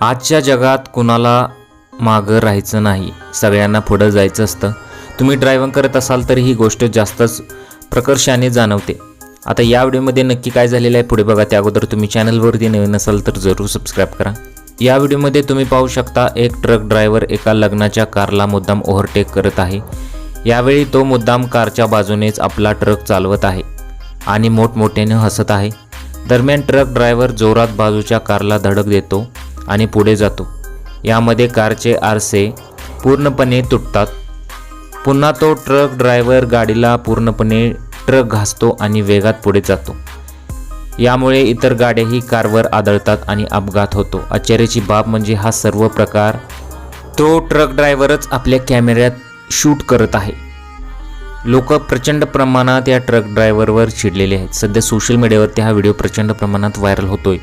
आजच्या जगात कुणाला मागं राहायचं नाही सगळ्यांना पुढं जायचं असतं. तुम्ही ड्रायव्हिंग करत असाल तर ही गोष्ट जास्तच प्रकर्षाने जाणवते. आता या व्हिडिओमध्ये नक्की काय झालेलं आहे पुढे बघा. त्या अगोदर तुम्ही चॅनलवरती नवीन असाल तर जरूर सबस्क्राईब करा. या व्हिडिओमध्ये तुम्ही पाहू शकता एक ट्रक ड्रायव्हर एका लग्नाच्या कारला मुद्दाम ओव्हरटेक करत आहे. यावेळी तो मुद्दाम कारच्या बाजूनेच आपला ट्रक चालवत आहे आणि मोठमोठ्याने हसत आहे. दरम्यान ट्रक ड्रायव्हर जोरात बाजूच्या कारला धडक देतो आणि पुढे जातो. यामध्ये कारचे आरसे पूर्णपणे तुटतात. पुन्हा तो ट्रक ड्रायव्हर गाडीला पूर्णपणे ट्रक घासतो आणि वेगात पुढे जातो. यामुळे इतर गाड्याही कारवर आदळतात आणि अपघात होतो. आश्चर्याची बाब म्हणजे हा सर्व प्रकार तो ट्रक ड्रायव्हरच आपल्या कॅमेऱ्यात शूट करत आहे. लोक प्रचंड प्रमाणात या ट्रक ड्रायव्हरवर चिडलेले आहेत. सध्या सोशल मीडियावरती हा व्हिडिओ प्रचंड प्रमाणात व्हायरल होतोय.